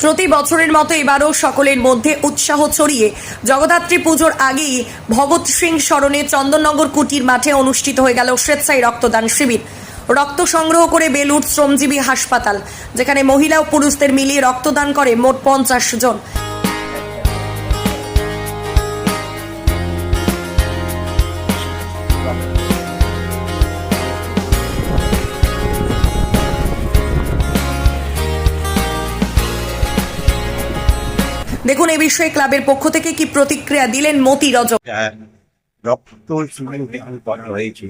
প্রতি বছরের মতো এবারও সকলের মধ্যে উৎসাহ ছড়িয়ে জগদ্ধাত্রী পুজোর আগেই ভগৎ সিং স্মরণে চন্দননগর কুটির মাঠে অনুষ্ঠিত হয়ে গেল স্বেচ্ছায় রক্তদান শিবির। রক্ত সংগ্রহ করে বেলুর শ্রমজীবী হাসপাতাল, যেখানে মহিলা ও পুরুষদের মিলিয়ে রক্তদান করে মোট পঞ্চাশ জন। দেখুন এ বিষয়ে ক্লাবের পক্ষ থেকে কি প্রতিক্রিয়া দিলেন মতি রক্ত শিবির করা হয়েছে।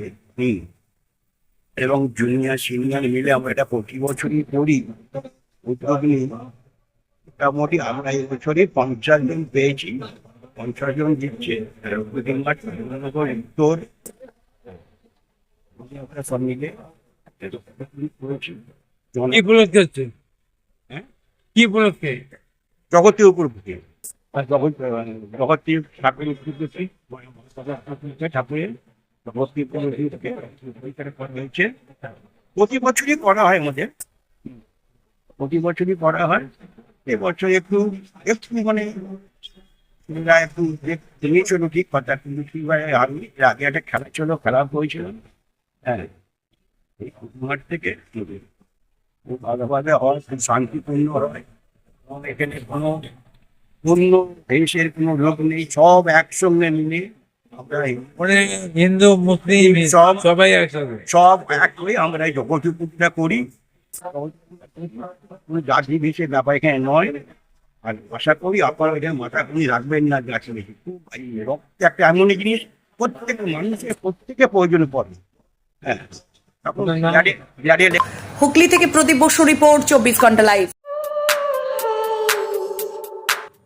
এবং জুনিয়র সিনিয়র মিলে আমরা এটা প্রতি বছরই করি। উদ্যোগ নিই মোটামুটি আমরা এই বছরে পঞ্চাশ জন পেয়েছি। পঞ্চাশ জন দিচ্ছে উত্তর। আমরা সব মিলে কি উপলক্ষে হচ্ছে? হ্যাঁ? কি উপলক্ষে জগতের উপর জগৎ জগৎটির ঠাকুর উদ্দেশ্যে ঠাকুরের হয়েছে। প্রতি বছরই হয় আমাদের। প্রতি বছরই হয়। এবছর একটু মানে একটু কথা। কিন্তু আগে একটা খেলা ছিল, খেলা হয়েছিল। হ্যাঁ এই থেকে খুব ভালোভাবে হয় খুব শান্তিপূর্ণ হয়। এবং এখানে কোনো অন্য দেশের কোনো লোক নেই সব একসঙ্গে মিলে আমরা মানে হিন্দু মুসলিম সব- সবাই সব এক হয়ে আমরা এই জগতী পূজা করি। কোনো জাতি বিশেষ ব্যাপার এখানে নয়। আর আশা করি আপনারা এটা মাথা খুনি রাখবেন না গাছ বেশি খুব রক্ত একটা এমন জিনিস প্রত্যেক মানুষের প্রত্যেকে প্রয়োজন পড়ে। হ্যাঁ। হুগলি থেকে প্রদীপ বসু রিপোর্ট চব্বিশ ঘণ্টা লাইভ